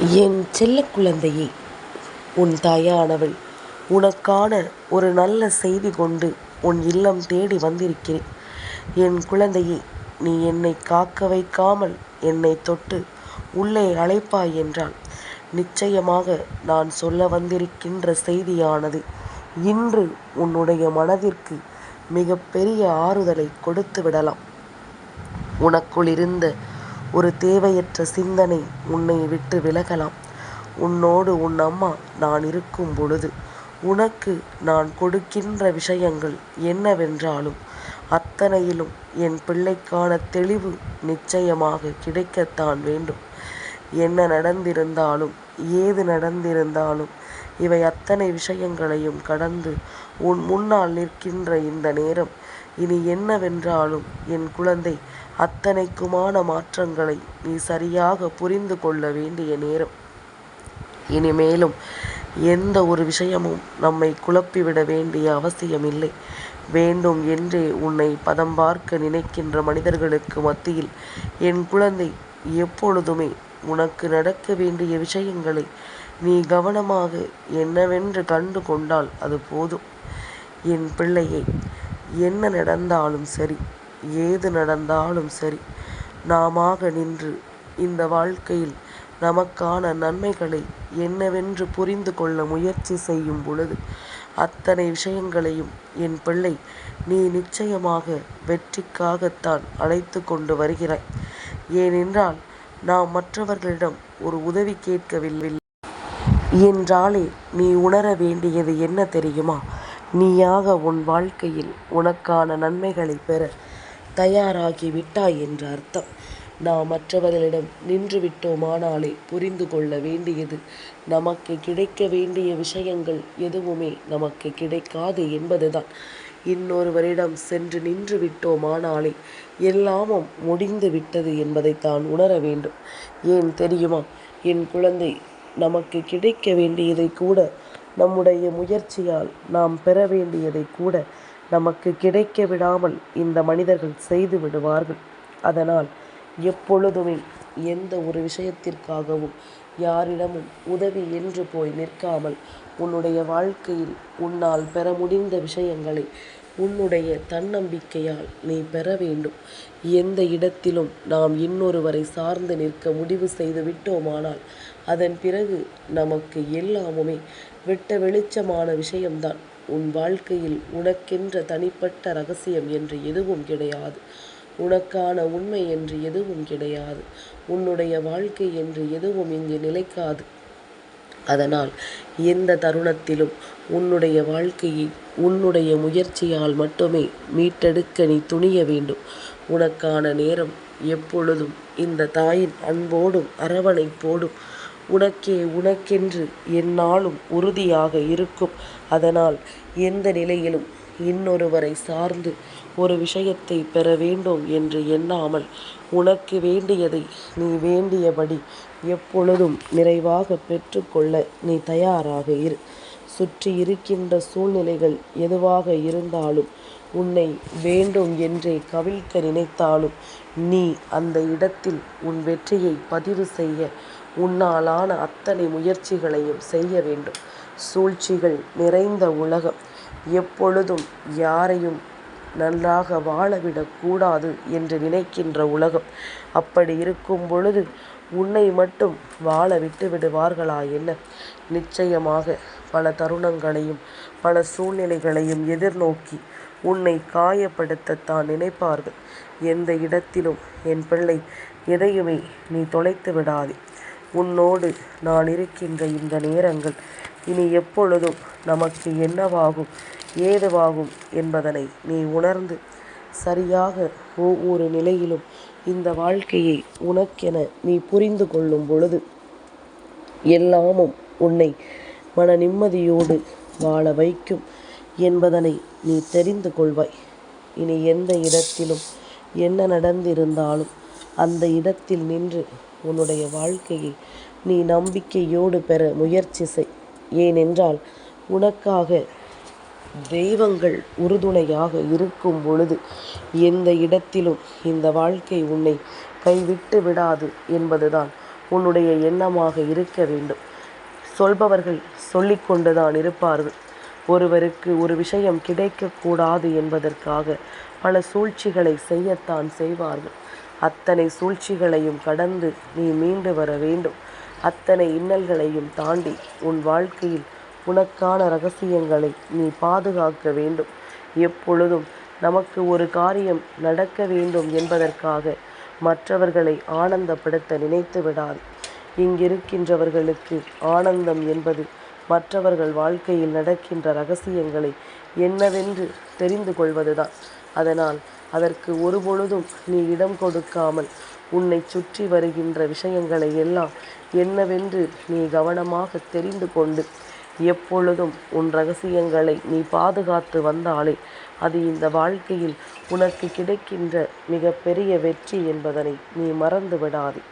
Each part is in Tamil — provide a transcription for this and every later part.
என் செல்ல குழந்தையே உன் தாயானவள் உனக்கான ஒரு நல்ல செய்தி கொண்டு உன் இல்லம் தேடி வந்திருக்கிறேன். என் குழந்தையே நீ என்னை காக்க வைக்காமல் என்னை தொட்டு உள்ளே அழைப்பாய் என்றால் நிச்சயமாக நான் சொல்ல வந்திருக்கின்ற செய்தியானது இன்று உன்னுடைய மனதிற்கு மிகப்பெரிய ஆறுதலை கொடுத்து விடலாம். உனக்குள் இருந்த ஒரு தேவையற்ற சிந்தனை உன்னை விட்டு விலகலாம். உன்னோடு உன் அம்மா நான் இருக்கும் பொழுது உனக்கு நான் கொடுக்கின்ற விஷயங்கள் என்னவென்றாலும் அத்தனையிலும் என் பிள்ளைக்கான தெளிவு நிச்சயமாக கிடைக்கத்தான் வேண்டும். என்ன நடந்திருந்தாலும் ஏது நடந்திருந்தாலும் இவை அத்தனை விஷயங்களையும் கடந்து உன் முன்னால் நிற்கின்ற இந்த நேரம் இனி என்னவென்றாலும் என் குழந்தை அத்தனைக்குமான மாற்றங்களை நீ சரியாக புரிந்து கொள்ள வேண்டிய நேரம். இனிமேலும் எந்த ஒரு விஷயமும் நம்மை குழப்பிவிட வேண்டிய அவசியமில்லை. வேண்டும் என்றே உன்னை பதம் பார்க்க நினைக்கின்ற மனிதர்களுக்கு மத்தியில் என் குழந்தை எப்பொழுதுமே உனக்கு நடக்க வேண்டிய விஷயங்களை நீ கவனமாக என்னவென்று கண்டு கொண்டால் அது போதும். என் பிள்ளையை என்ன நடந்தாலும் சரி ஏது நடந்தாலும் சரி நாமாக நின்று இந்த வாழ்க்கையில் நமக்கான நன்மைகளை என்னவென்று புரிந்து கொள்ள முயற்சி செய்யும் பொழுது அத்தனை விஷயங்களையும் என் பிள்ளை நீ நிச்சயமாக வெற்றிக்காகத்தான் அழைத்து கொண்டு வருகிறாய். ஏனென்றால் நாம் மற்றவர்களிடம் ஒரு உதவி கேட்கவில்லை. என்றாலே நீ உணர வேண்டியது என்ன தெரியுமா? நீயாக உன் வாழ்க்கையில் உனக்கான நன்மைகளை பெற தயாராகி விட்டாய் என்று அர்த்தம். நாம் மற்றவர்களிடம் நின்று விட்டோமானாலே புரிந்து கொள்ள வேண்டியது. நமக்கு கிடைக்க வேண்டிய விஷயங்கள் எதுவுமே நமக்கு கிடைக்காது என்பதுதான். இன்னொருவரிடம் சென்று நின்று விட்டோமானாலே எல்லாமும் முடிந்து விட்டது என்பதைத்தான் உணர வேண்டும். ஏன் தெரியுமா? என் குழந்தை நமக்கு கிடைக்க வேண்டியதை கூட நம்முடைய முயற்சியால் நாம் பெற வேண்டியதை கூட நமக்கு கிடைக்க விடாமல் இந்த மனிதர்கள் செய்து விடுவார்கள். அதனால் எப்பொழுதுமே எந்த ஒரு விஷயத்திற்காகவும் யாரிடமும் உதவி என்று போய் நிற்காமல் உன்னுடைய வாழ்க்கையில் உன்னால் பெற முடிந்த விஷயங்களை உன்னுடைய தன்னம்பிக்கையால் நீ பெற வேண்டும். எந்த இடத்திலும் நாம் இன்னொருவரை சார்ந்து நிற்க முடிவு செய்து விட்டோமானால் அதன் பிறகு நமக்கு எல்லாமுமே வெட்ட வெளிச்சமான விஷயம்தான். உன் வாழ்க்கையில் உனக்கென்ற தனிப்பட்ட ரகசியம் என்று எதுவும் கிடையாது. உனக்கான உண்மை என்று எதுவும் கிடையாது. உன்னுடைய வாழ்க்கை என்று எதுவும் இங்கு நிலைக்காது. அதனால் எந்த தருணத்திலும் உன்னுடைய வாழ்க்கையை உன்னுடைய முயற்சியால் மட்டுமே மீட்டெடுக்க நீ துணிய வேண்டும். உனக்கான நேரம் எப்பொழுதும் இந்த தாயின் அன்போடும் அரவணைப்போடும் உனக்கே உனக்கென்று எந்நாளும் உறுதியாக இருக்கும். அதனால் எந்த நிலையிலும் இன்னொருவரை சார்ந்து ஒரு விஷயத்தை பெற வேண்டும் என்று எண்ணாமல் உனக்கு வேண்டியதை நீ வேண்டியபடி எப்பொழுதும் நிறைவாக பெற்றுக்கொள்ள நீ தயாராக இரு. சுற்றி இருக்கின்ற சூழ்நிலைகள் எதுவாக இருந்தாலும் உன்னை வேண்டும் என்றே கவிழ்க்க நினைத்தாலும் நீ அந்த இடத்தில் உன் வெற்றியை பதிவு செய்ய உன்னாலான அத்தனை முயற்சிகளையும் செய்ய வேண்டும். சூழ்ச்சிகள் நிறைந்த உலகம் எப்பொழுதும் யாரையும் நன்றாக வாழவிடக்கூடாது என்று நினைக்கின்ற உலகம். அப்படி இருக்கும் பொழுது உன்னை மட்டும் வாழ விட்டு விடுவார்களா என்ன? நிச்சயமாக பல தருணங்களையும் பல சூழ்நிலைகளையும் எதிர்நோக்கி உன்னை காயப்படுத்தத்தான் நினைப்பார்கள். எந்த இடத்திலும் என் பிள்ளை எதையுமே நீ தொலைத்து விடாதே. உன்னோடு நான் இருக்கின்ற இந்த நேரங்கள் இனி எப்பொழுதும் நமக்கு என்னவாகும் ஏதுவாகும் என்பதனை நீ உணர்ந்து சரியாக ஒவ்வொரு நிலையிலும் இந்த வாழ்க்கையை உனக்கென நீ புரிந்து கொள்ளும் பொழுது எல்லாமும் உன்னை மன நிம்மதியோடு வாழ வைக்கும் என்பதனை நீ தெரிந்து கொள்வாய். இனி எந்த இடத்திலும் என்ன நடந்திருந்தாலும் அந்த இடத்தில் நின்று உன்னுடைய வாழ்க்கையை நீ நம்பிக்கையோடு பெற முயற்சி செய். ஏனென்றால் உனக்காக தெய்வங்கள் உறுதுணையாக இருக்கும் பொழுது எந்த இடத்திலும் இந்த வாழ்க்கை உன்னை கைவிட்டு விடாது என்பதுதான் உன்னுடைய எண்ணமாக இருக்க வேண்டும். சொல்பவர்கள் சொல்லிக்கொண்டுதான் இருப்பார்கள். ஒருவருக்கு ஒரு விஷயம் கிடைக்கக்கூடாது என்பதற்காக பல சூழ்ச்சிகளை செய்யத்தான் செய்வார்கள். அத்தனை சூழ்ச்சிகளையும் கடந்து நீ மீண்டு வர வேண்டும். அத்தனை இன்னல்களையும் தாண்டி உன் வாழ்க்கையில் உனக்கான ரகசியங்களை நீ பாதுகாக்க வேண்டும். எப்பொழுதும் நமக்கு ஒரு காரியம் நடக்க வேண்டும் என்பதற்காக மற்றவர்களை ஆனந்தப்படுத்த நினைத்து விடாது. இங்கிருக்கின்றவர்களுக்கு ஆனந்தம் என்பது மற்றவர்கள் வாழ்க்கையில் நடக்கின்ற ரகசியங்களை என்னவென்று தெரிந்து கொள்வதுதான். அதனால் அதற்கு ஒருபொழுதும் நீ இடம் கொடுக்காமல் உன்னை சுற்றி வருகின்ற விஷயங்களை எல்லாம் என்னவென்று நீ கவனமாக தெரிந்து கொண்டு எப்பொழுதும் உன் ரகசியங்களை நீ பாதுகாத்து வந்தாலே அது இந்த வாழ்க்கையில் உனக்கு கிடைக்கின்ற மிகப்பெரிய வெற்றி என்பதனை நீ மறந்து விடாதே.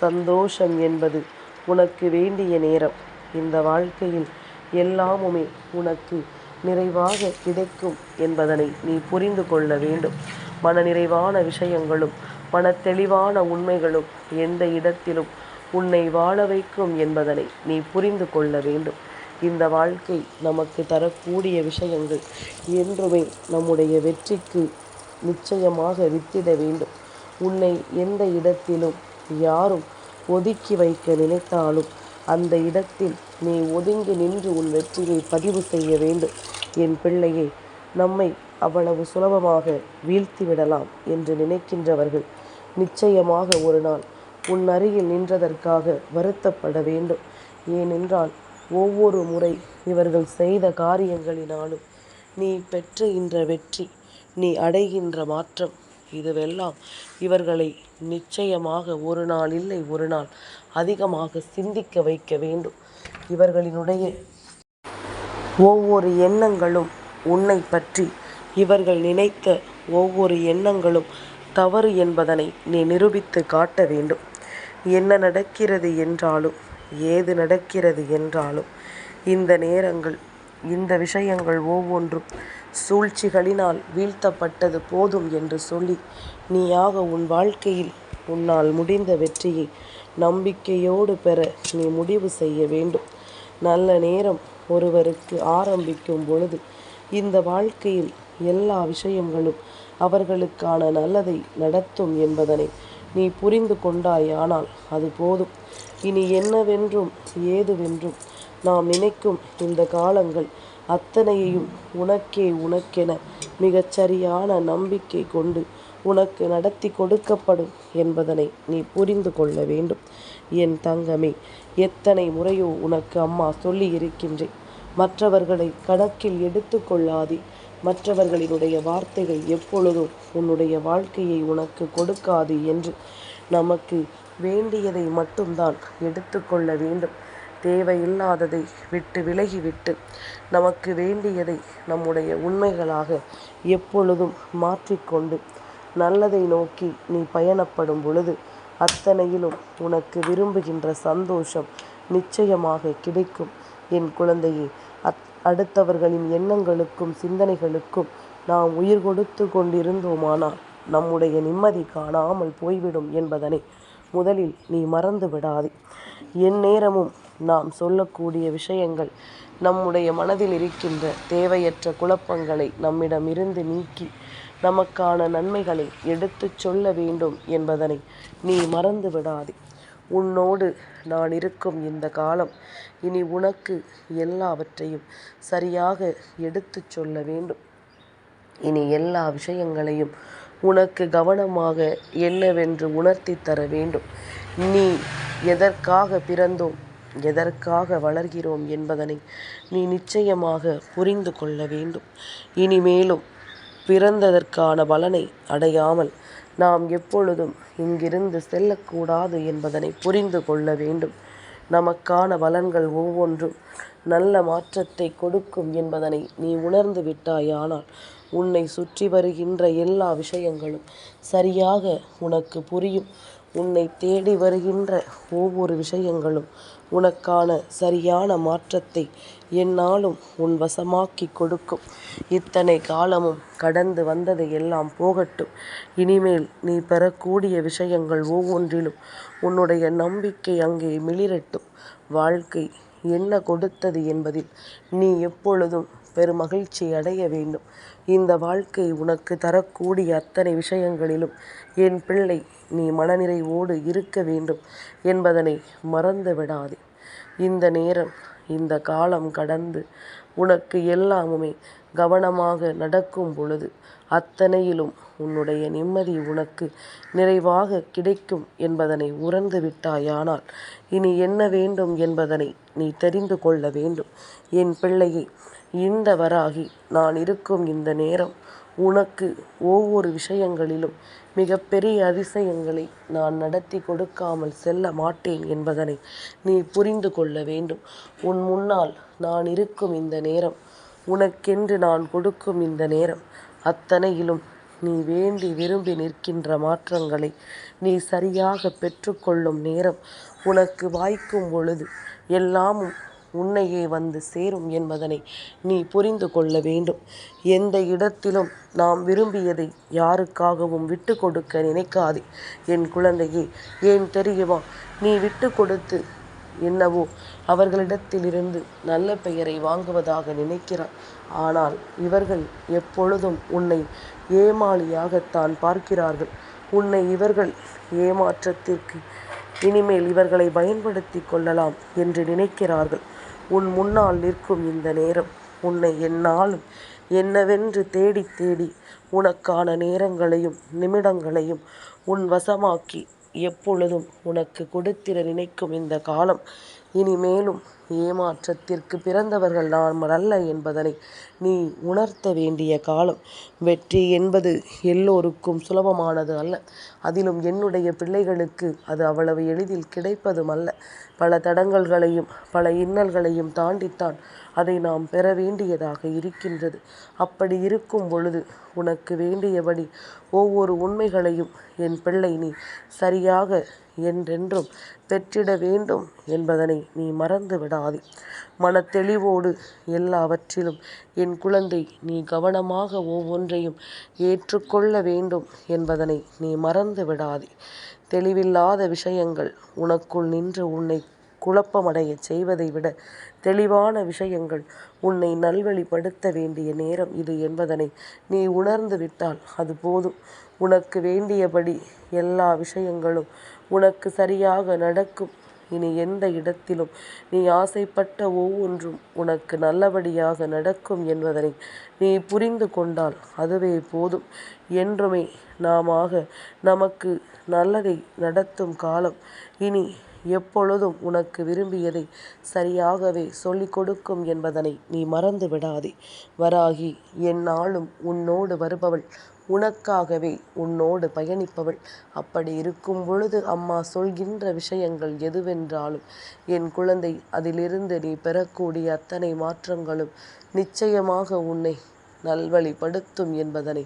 சந்தோஷம் என்பது உனக்கு வேண்டிய நேரம். இந்த வாழ்க்கையில் எல்லாமுமே உனக்கு நிறைவாக கிடைக்கும் என்பதனை நீ புரிந்து கொள்ள வேண்டும். மன நிறைவான விஷயங்களும் மன தெளிவான உண்மைகளும் எந்த இடத்திலும் உன்னை வாழ வைக்கும் என்பதனை நீ புரிந்து கொள்ள வேண்டும். இந்த வாழ்க்கை நமக்கு தரக்கூடிய விஷயங்கள் என்றுமே நம்முடைய வெற்றிக்கு நிச்சயமாக வித்திட வேண்டும். உன்னை எந்த இடத்திலும் யாரும் ஒதுக்கி வைக்க நினைத்தாலும் அந்த இடத்தில் நீ ஒதுங்கி நின்று உன் வெற்றியை பதிவு செய்ய வேண்டும். என் பிள்ளையை நம்மை அவ்வளவு சுலபமாக வீழ்த்திவிடலாம் என்று நினைக்கின்றவர்கள் நிச்சயமாக ஒரு நாள் உன் அருகில் நின்றதற்காக வருத்தப்பட வேண்டும். ஏனென்றால் ஒவ்வொரு முறை இவர்கள் செய்த காரியங்களினாலும் நீ பெற்றுகின்ற வெற்றி நீ அடைகின்ற மாற்றம் இதுவெல்லாம் இவர்களை நிச்சயமாக ஒரு நாள் இல்லை ஒரு நாள் அதிகமாக சிந்திக்க வைக்க வேண்டும். இவர்களினுடைய ஒவ்வொரு எண்ணங்களும் உன்னை பற்றி. இவர்கள் நினைத்த ஒவ்வொரு எண்ணங்களும் தவறு என்பதனை நீ நிரூபித்து காட்ட வேண்டும். என்ன நடக்கிறது என்றாலும் ஏது நடக்கிறது என்றாலும் இந்த நேரங்கள் இந்த விஷயங்கள் ஒவ்வொன்றும் சூழ்ச்சிகளினால் வீழ்த்தப்பட்டது போதும் என்று சொல்லி நீயாக உன் வாழ்க்கையில் உன்னால் முடிந்த வெற்றியை நம்பிக்கையோடு பெற நீ முடிவு செய்ய வேண்டும். நல்ல நேரம் ஒருவருக்கு ஆரம்பிக்கும் பொழுது இந்த வாழ்க்கையில் எல்லா விஷயங்களும் அவர்களுக்கான நல்லதை நடத்தும் என்பதனை நீ புரிந்து கொண்டாயானால் அது போதும். இனி என்னவென்றும் ஏதுவென்றும் நாம் நினைக்கும் இந்த காலங்கள் அத்தனையையும் உனக்கே உனக்கென மிகச்சரியான நம்பிக்கை கொண்டு உனக்கு நடத்தி கொடுக்கப்படும் என்பதனை நீ புரிந்து கொள்ள வேண்டும். என் தங்கமே எத்தனை முறையோ உனக்கு அம்மா சொல்லி இருக்கின்றேன் மற்றவர்களை கணக்கில் எடுத்துக்கொள்ளாதே மற்றவர்களினுடைய வார்த்தைகள் எப்பொழுதும் உன்னுடைய வாழ்க்கையை உனக்கு கொடுக்காது என்று நமக்கு வேண்டியதை மட்டும்தான் எடுத்துக்கொள்ள வேண்டும். தேவையில்லாததை விட்டு விலகிவிட்டு நமக்கு வேண்டியதை நம்முடைய உண்மைகளாக எப்பொழுதும் மாற்றிக்கொண்டு நல்லதை நோக்கி நீ பயணப்படும் பொழுது அத்தனையிலும் உனக்கு விரும்புகின்ற சந்தோஷம் நிச்சயமாக கிடைக்கும். என் குழந்தையே அத் அடுத்தவர்களின் எண்ணங்களுக்கும் சிந்தனைகளுக்கும் நாம் உயிர் கொடுத்து கொண்டிருந்தோமானால் நம்முடைய நிம்மதி காணாமல் போய்விடும் என்பதனை முதலில் நீ மறந்து விடாதே. என் நேரமும் நாம் சொல்லக்கூடிய விஷயங்கள் நம்முடைய மனதில் இருக்கின்ற தேவையற்ற குழப்பங்களை நம்மிடமிருந்து நீக்கி நமக்கான நன்மைகளை எடுத்துச் சொல்ல வேண்டும் என்பதனை நீ மறந்து விடாதே உன்னோடு நான் இருக்கும் இந்த காலம் இனி உனக்கு எல்லாவற்றையும் சரியாக எடுத்துச் சொல்ல வேண்டும். இனி எல்லா விஷயங்களையும் உனக்கு கவனமாக என்னவென்று உணர்த்தி தர வேண்டும். நீ எதற்காக பிறந்தோம் எதற்காக வளர்கிறோம் என்பதனை நீ நிச்சயமாக புரிந்து கொள்ள வேண்டும். இனிமேலும் பிறந்ததற்கான பலனை அடையாமல் நாம் எப்பொழுதும் இங்கிருந்து செல்லக்கூடாது என்பதனை புரிந்து கொள்ள வேண்டும். நமக்கான பலன்கள் ஒவ்வொன்றும் நல்ல மாற்றத்தை கொடுக்கும் என்பதனை நீ உணர்ந்து விட்டாயானால் உன்னை சுற்றி வருகின்ற எல்லா விஷயங்களும் சரியாக உனக்கு புரியும். உன்னை தேடி வருகின்ற ஒவ்வொரு விஷயங்களும் உனக்கான சரியான மாற்றத்தை என்னாலும் உன் வசமாக்கிக் கொடுக்கும். இத்தனை காலமும் கடந்து வந்தது எல்லாம் போகட்டும். இனிமேல் நீ பெறக்கூடிய விஷயங்கள் ஒவ்வொன்றிலும் உன்னுடைய நம்பிக்கை அங்கே மிளிரட்டும். வாழ்க்கை என்ன கொடுத்தது என்பதில் நீ எப்பொழுதும் பெருமகிழ்ச்சி அடைய வேண்டும். இந்த வாழ்க்கை உனக்கு தரக்கூடிய அத்தனை விஷயங்களிலும் என் பிள்ளை நீ மனநிறைவோடு இருக்க வேண்டும் என்பதனை மறந்து விடாதே. இந்த நேரம் இந்த காலம் கடந்து உனக்கு எல்லாமுமே கவனமாக நடக்கும் பொழுது அத்தனையிலும் உன்னுடைய நிம்மதி உனக்கு நிறைவாக கிடைக்கும் என்பதனை உணர்ந்து விட்டாயானால் இனி என்ன வேண்டும் என்பதனை நீ தெரிந்து கொள்ள வேண்டும். என் பிள்ளையை இந்தவராகி நான் இருக்கும் இந்த நேரம் உனக்கு ஒவ்வொரு விஷயங்களிலும் மிகப்பெரிய அதிசயங்களை நான் நடத்தி கொடுக்காமல் செல்ல மாட்டேன் என்பதனை நீ புரிந்து கொள்ள வேண்டும். உன் முன்னால் நான் இருக்கும் இந்த நேரம் உனக்கென்று நான் கொடுக்கும் இந்த நேரம் அத்தனையிலும் நீ வேண்டி விரும்பி நிற்கின்ற மாற்றங்களை நீ சரியாக பெற்றுக்கொள்ளும் நேரம் உனக்கு வாய்க்கும் பொழுது எல்லாமும் உன்னையே வந்து சேரும் என்பதனை நீ புரிந்து கொள்ள வேண்டும். எந்த இடத்திலும் நாம் விரும்பியதை யாருக்காகவும் விட்டு கொடுக்க நினைக்காதே என் குழந்தையே. ஏன் தெரியுமா? நீ விட்டு கொடுத்து என்னவோ அவர்களிடத்திலிருந்து நல்ல பெயரை வாங்குவதாக நினைக்கிறாய். ஆனால் இவர்கள் எப்பொழுதும் உன்னை ஏமாளியாகத்தான் பார்க்கிறார்கள். உன்னை இவர்கள் ஏமாற்றத்திற்கு இனிமேல் இவர்களை பயன்படுத்தி கொள்ளலாம் என்று நினைக்கிறார்கள். உன் முன்னால் நிற்கும் இந்த நேரம் உன்னை என்னாலும் என்னவென்று தேடித் தேடி உனக்கான நேரங்களையும் நிமிடங்களையும் உன் வசமாக்கி எப்பொழுதும் உனக்கு கொடுத்திட நினைக்கும் இந்த காலம் இனிமேலும் ஏமாற்றத்திற்கு பிறந்தவர்கள் நாம் அல்ல என்பதனை நீ உணர்த்த வேண்டிய காலம். வெற்றி என்பது எல்லோருக்கும் சுலபமானது அல்ல. அதிலும் என்னுடைய பிள்ளைகளுக்கு அது அவ்வளவு எளிதில் கிடைப்பதும் அல்ல. பல தடங்கல்களையும் பல இன்னல்களையும் தாண்டித்தான் அதை நாம் பெற வேண்டியதாக இருக்கின்றது. அப்படி இருக்கும் பொழுது உனக்கு வேண்டியபடி ஒவ்வொரு உண்மைகளையும் என் பிள்ளை நீ சரியாக என்றென்றும் பெற்றிட வேண்டும் என்பதனை நீ மறந்து விடாதே. மனத்தெளிவோடு எல்லாவற்றிலும் என் குழந்தை நீ கவனமாக ஒவ்வொன்றையும் ஏற்றுக்கொள்ள வேண்டும் என்பதனை நீ மறந்து விடாதே. தெளிவில்லாத விஷயங்கள் உனக்குள் நின்று உன்னை குழப்பமடையச் செய்வதை விட தெளிவான விஷயங்கள் உன்னை நல்வழிப்படுத்த வேண்டிய நேரம் இது என்பதனை நீ உணர்ந்து விட்டால் அது போதும். உனக்கு வேண்டியபடி எல்லா விஷயங்களும் உனக்கு சரியாக நடக்கும். இனி எந்த இடத்திலும் நீ ஆசைப்பட்ட ஒவ்வொன்றும் உனக்கு நல்லபடியாக நடக்கும் என்பதனை நீ புரிந்து கொண்டால் அதுவே போதும். என்றுமே நாமாக நமக்கு நல்லதை நடத்தும் காலம் இனி எப்பொழுதும் உனக்கு விரும்பியதை சரியாகவே சொல்லிக் கொடுக்கும் என்பதனை நீ மறந்து விடாதே. வராகி எந்நாளும் உன்னோடு வருபவள். உனக்காகவே உன்னோடு பயணிப்பவள். அப்படி இருக்கும் பொழுது அம்மா சொல்கின்ற விஷயங்கள் எதுவென்றாலும் என் குழந்தை அதிலிருந்து நீ பெறக்கூடிய அத்தனை மாற்றங்களும் நிச்சயமாக உன்னை நல்வழிப்படுத்தும் என்பதனை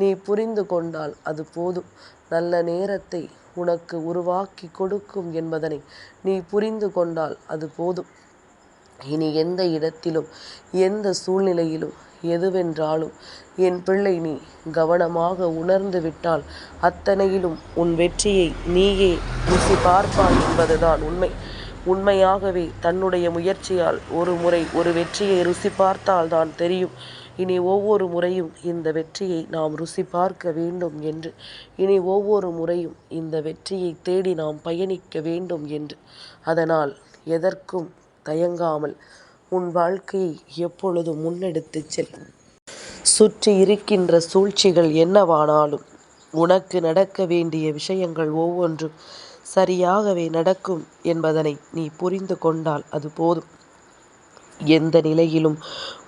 நீ புரிந்து கொண்டால் அது போதும். நல்ல நேரத்தை உனக்கு உருவாக்கி கொடுக்கும் என்பதனை நீ புரிந்து கொண்டால் அது போதும். இனி எந்த இடத்திலும் எந்த சூழ்நிலையிலும் எதுவென்றாலும் என் பிள்ளை நீ கவனமாக உணர்ந்து விட்டால் அத்தனையிலும் உன் வெற்றியை நீயே ருசி பார்ப்பாய் என்பதுதான் உண்மை. உண்மையாகவே தன்னுடைய முயற்சியால் ஒரு முறை ஒரு வெற்றியை ருசி பார்த்தால் தான் தெரியும் இனி ஒவ்வொரு முறையும் இந்த வெற்றியை நாம் ருசி பார்க்க வேண்டும் என்று. இனி ஒவ்வொரு முறையும் இந்த வெற்றியை தேடி நாம் பயணிக்க வேண்டும் என்று. அதனால் எதற்கும் தயங்காமல் உன் வாழ்க்கையை எப்பொழுதும் முன்னெடுத்துச் செல். சுற்றி இருக்கின்ற சூழ்ச்சிகள் என்னவானாலும் உனக்கு நடக்க வேண்டிய விஷயங்கள் ஒவ்வொன்றும் சரியாகவே நடக்கும் என்பதனை நீ புரிந்து கொண்டால் அது போதும். எந்த நிலையிலும்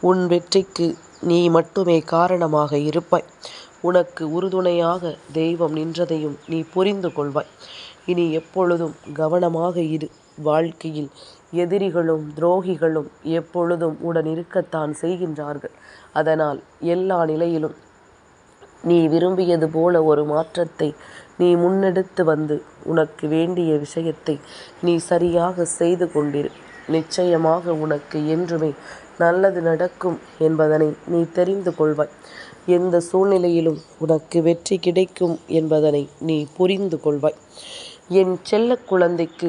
உன் வெற்றிக்கு நீ மட்டுமே காரணமாக இருப்பாய். உனக்கு உறுதுணையாக தெய்வம் நின்றதையும் நீ புரிந்து கொள்வாய். இனி எப்பொழுதும் கவனமாக இரு. வாழ்க்கையில் எதிரிகளும் துரோகிகளும் எப்பொழுதும் உடன் இருக்கத்தான் செய்கின்றார்கள். அதனால் எல்லா நிலையிலும் நீ விரும்பியது போல ஒரு மாற்றத்தை நீ முன்னெடுத்து வந்து உனக்கு வேண்டிய விஷயத்தை நீ சரியாக செய்து கொண்டிரு. நிச்சயமாக உனக்கு என்றுமே நல்லது நடக்கும் என்பதனை நீ தெரிந்து கொள்வாய். எந்த சூழ்நிலையிலும் உனக்கு வெற்றி கிடைக்கும் என்பதனை நீ புரிந்து கொள்வாய். என் செல்ல குழந்தைக்கு